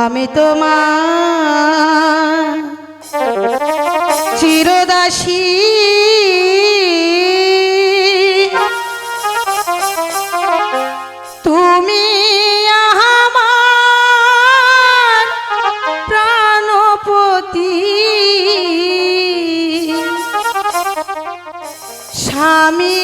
আমি তোমার চিরদাসী। তুমি আমার প্রাণপতি। স্বামী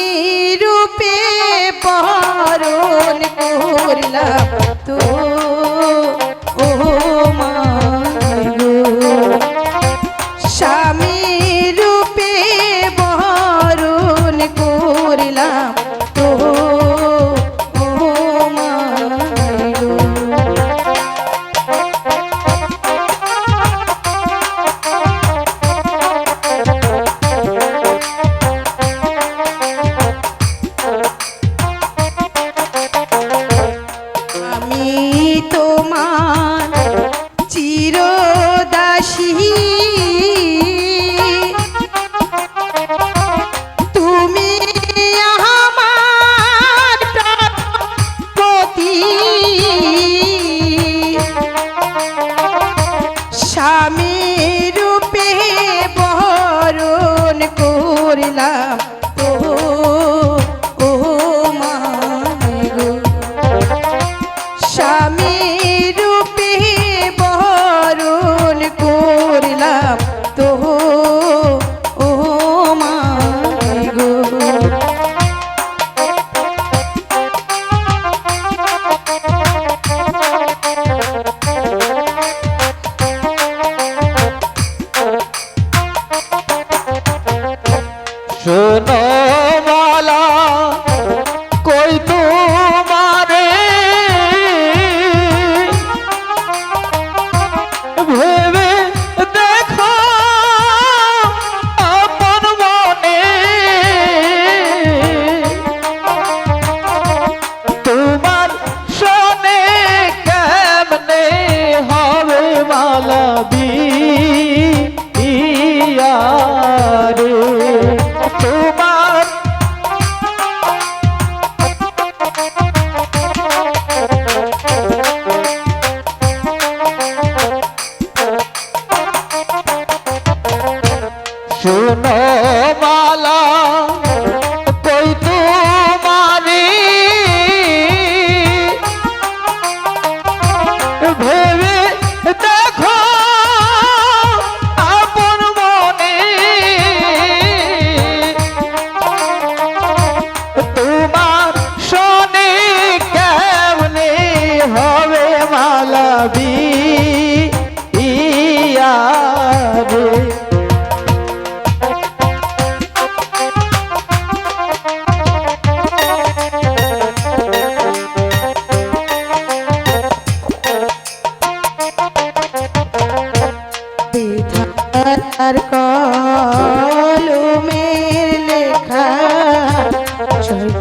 তোমার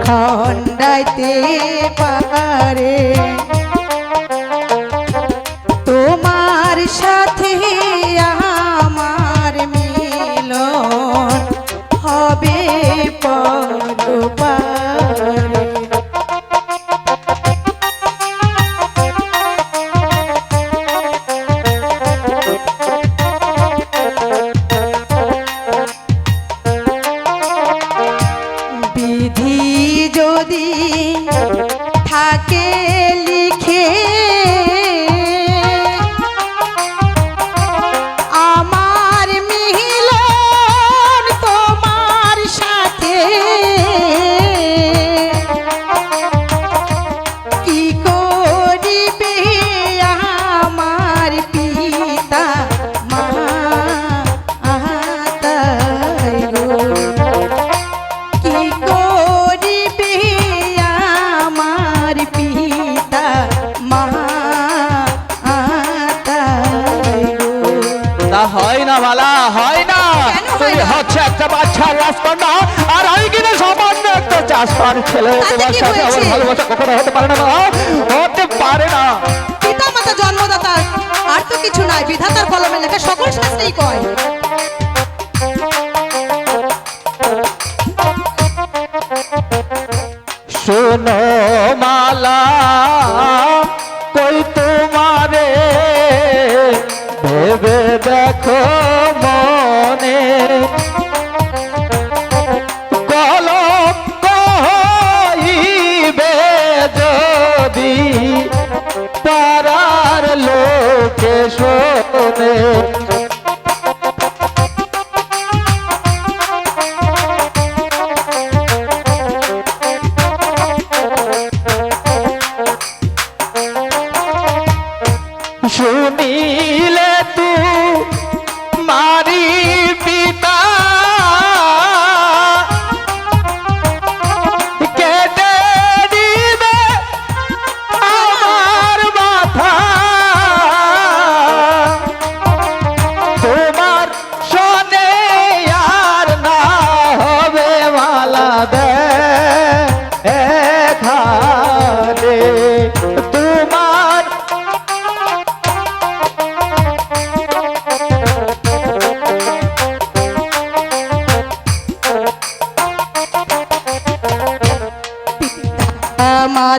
ছয় খণ্ডাইতে পারে হয় না হয় না। তুমি হচ্ছে একটা বাচ্চার রাজকন্যা আর আমি কিনা সামান্য একটা চাষবান ছেলে তোমার সাথে আমার ভালোবাসা কখনো হতে পারে না। হতে পারে না। পিতা মাতা জন্মদাতা আর তো কিছু নাই বিধাতার কলমে লেখা সকল শাস্ত্রেই কয়। ভেবে দেখো মনে। কলঙ্ক হইবে যদি পারার লোকে শোনে। শুনিলে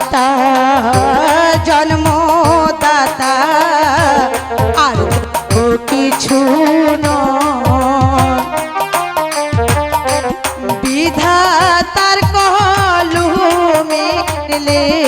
মাতা জন্মদাতা আর তো কিছু। বিধাতার কলুমি লেখা